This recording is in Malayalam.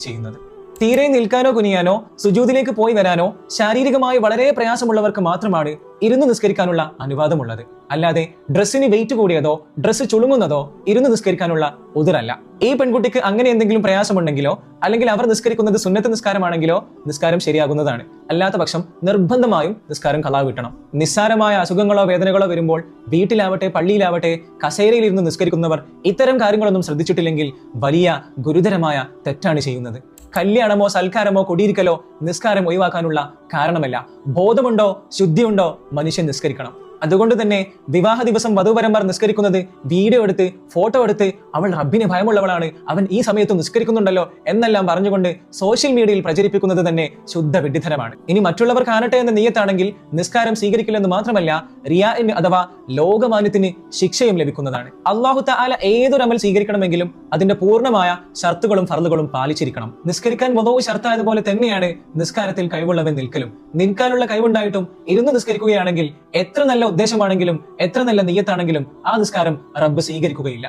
ചെയ്യുന്നത്. തീരെ നിൽക്കാനോ കുനിയാനോ സുജൂതിലേക്ക് പോയി വരാനോ ശാരീരികമായി വളരെ പ്രയാസമുള്ളവർക്ക് മാത്രമാണ് ഇരുന്ന് നിസ്കരിക്കാനുള്ള അനുവാദമുള്ളത്. അല്ലാതെ ഡ്രസ്സിന് വെയിറ്റ് കൂടിയതോ ഡ്രസ്സ് ചുളുങ്ങുന്നതോ ഇരുന്ന് നിസ്കരിക്കാനുള്ള ഉതിരല്ല. ഈ പെൺകുട്ടിക്ക് അങ്ങനെ എന്തെങ്കിലും പ്രയാസമുണ്ടെങ്കിലോ അല്ലെങ്കിൽ അവർ നിസ്കരിക്കുന്നത് സുന്നത്ത് നിസ്കാരമാണെങ്കിലോ നിസ്കാരം ശരിയാകുന്നതാണ്. അല്ലാത്ത പക്ഷം നിർബന്ധമായും നിസ്കാരം കളാ കിട്ടണം. നിസ്സാരമായ അസുഖങ്ങളോ വേദനകളോ വരുമ്പോൾ വീട്ടിലാവട്ടെ പള്ളിയിലാവട്ടെ കസേരയിൽ ഇരുന്ന് നിസ്കരിക്കുന്നവർ ഇത്തരം കാര്യങ്ങളൊന്നും ശ്രദ്ധിച്ചിട്ടില്ലെങ്കിൽ വലിയ ഗുരുതരമായ തെറ്റാണ് ചെയ്യുന്നത്. കല്യാണമോ സൽക്കാരമോ കൊടിയിരിക്കലോ നിസ്കാരം ഒഴിവാക്കാനുള്ള കാരണമല്ല. ബോധമുണ്ടോ ശുദ്ധിയുണ്ടോ മനുഷ്യൻ നിസ്കരിക്കണം. അതുകൊണ്ട് തന്നെ വിവാഹ ദിവസം വധുവരന്മാർ നിസ്കരിക്കുന്നത് വീഡിയോ എടുത്ത് ഫോട്ടോ എടുത്ത് അവൾ റബ്ബിന് ഭയമുള്ളവളാണ്. അവൻ ഈ സമയത്ത് നിസ്കരിക്കുന്നുണ്ടല്ലോ എന്നെല്ലാം പറഞ്ഞുകൊണ്ട് സോഷ്യൽ മീഡിയയിൽ പ്രചരിപ്പിക്കുന്നത് തന്നെ ശുദ്ധ വിഡിധനമാണ് ഇനി മറ്റുള്ളവർ കാണട്ടെ എന്ന നീയത്താണെങ്കിൽ നിസ്കാരം സ്വീകരിക്കില്ലെന്ന് മാത്രമല്ല റിയാഇന് അഥവാ ലോകമാന്യത്തിന് ശിക്ഷയും ലഭിക്കുന്നതാണ്. അള്ളാഹു താല ഏതൊരു അമൽ സ്വീകരിക്കണമെങ്കിലും അതിന്റെ പൂർണമായ ഷർത്തുകളും ഫറലുകളും പാലിച്ചിരിക്കണം. നിസ്കരിക്കാൻ മതവും ഷർത്തായതുപോലെ തന്നെയാണ് നിസ്കാരത്തിൽ കഴിവുള്ളവൻ നിൽക്കലും. നിൽക്കാനുള്ള കഴിവുണ്ടായിട്ടും ഇരുന്ന് നിസ്കരിക്കുകയാണെങ്കിൽ എത്ര നല്ല ഉദ്ദേശമാണെങ്കിലും എത്ര നല്ല നീയത്താണെങ്കിലും ആ നിസ്കാരം റബ്ബ് സ്വീകരിക്കുകയില്ല.